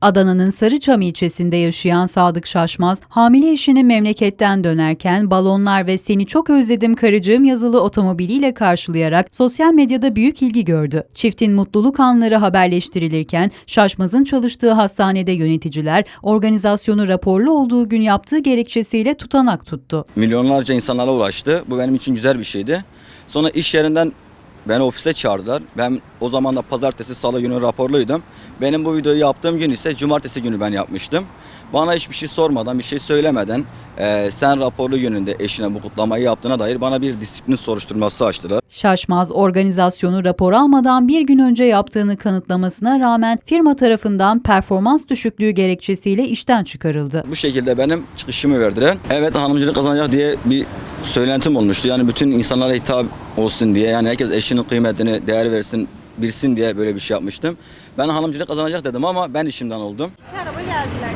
Adana'nın Sarıçam ilçesinde yaşayan Sadık Şaşmaz, hamile eşini memleketten dönerken balonlar ve seni çok özledim karıcığım yazılı otomobiliyle karşılayarak sosyal medyada büyük ilgi gördü. Çiftin mutluluk anları haberleştirilirken Şaşmaz'ın çalıştığı hastanede yöneticiler organizasyonu raporlu olduğu gün yaptığı gerekçesiyle tutanak tuttu. milyonlarca insanlara ulaştı. Bu benim için güzel bir şeydi. Sonra iş yerinden beni ofise çağırdılar. Ben o zaman da pazartesi, salı günü raporluydum. Benim bu videoyu yaptığım gün ise cumartesi günü ben yapmıştım. Bana hiçbir şey sormadan, bir şey söylemeden eee, sen raporlu gününde eşine bu kutlamayı yaptığına dair bana bir disiplin soruşturması açtılar. Şaşmaz organizasyonu rapor almadan bir gün önce yaptığını kanıtlamasına rağmen firma tarafından performans düşüklüğü gerekçesiyle işten çıkarıldı. Bu şekilde benim çıkışımı verdiler. Evet hanımcılık kazanacak diye bir söylentim olmuştu. Yani bütün insanlara hitap olsun diye yani herkes eşinin kıymetini değer versin bilsin diye böyle bir şey yapmıştım. Ben hanımcılık kazanacak dedim ama ben işimden oldum. Araba geldiler.